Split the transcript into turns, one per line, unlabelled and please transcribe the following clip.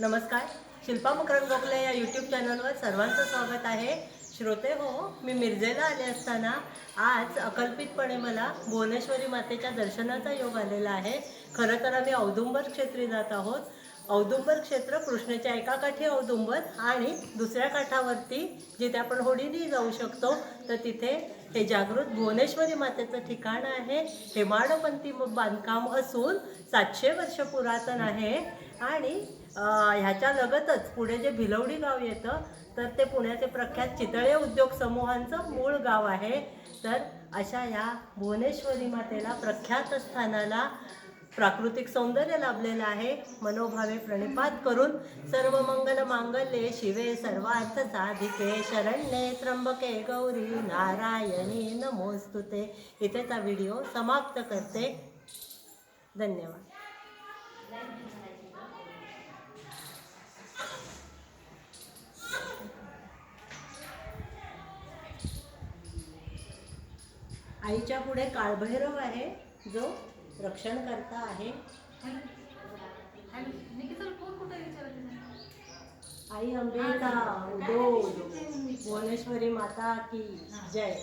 नमस्कार. शिल्पा मकरंद गोखले या यूट्यूब चॅनलवर सर्वांचं स्वागत आहे. श्रोते हो मी मिरजेला आले असताना आज अकल्पितपणे मला भुवनेश्वरी मातेच्या दर्शनाचा योग आलेला आहे. खरं तर आम्ही औदुंबर क्षेत्री जात आहोत. औदुंबर क्षेत्र कृष्णेच्या एका काठी औदुंबर आणि दुसऱ्या काठावरती जिथे आपण होडीने जाऊ शकतो तर तिथे हे जागृत भुवनेश्वरी मातेचं ठिकाण आहे. हेमाडपंथी बांधकाम असून सातशे वर्ष पुरातन आहे आणि ह्याच्या लगतच पुढे जे भिलवडी गाव येतं तर ते पुण्याचे प्रख्यात चितळे उद्योग समूहांचं मूळ गाव आहे. तर अशा या भुवनेश्वरी मातेला प्रख्यात स्थानाला प्राकृतिक सौंदर्य लाभलेलं आहे. मनोभावे प्रणिपात करून सर्व मंगल मांगल्ये शिवे सर्वार्थ साधिके. शरण्ये त्र्यंबके गौरी नारायणी नमोस्तुते. इथेचा व्हिडिओ समाप्त करते. धन्यवाद. आईच्या पुढे काळभैरव आहे जो रक्षण करता आहे. आई उदो उदो भुवनेश्वरी माता की जय.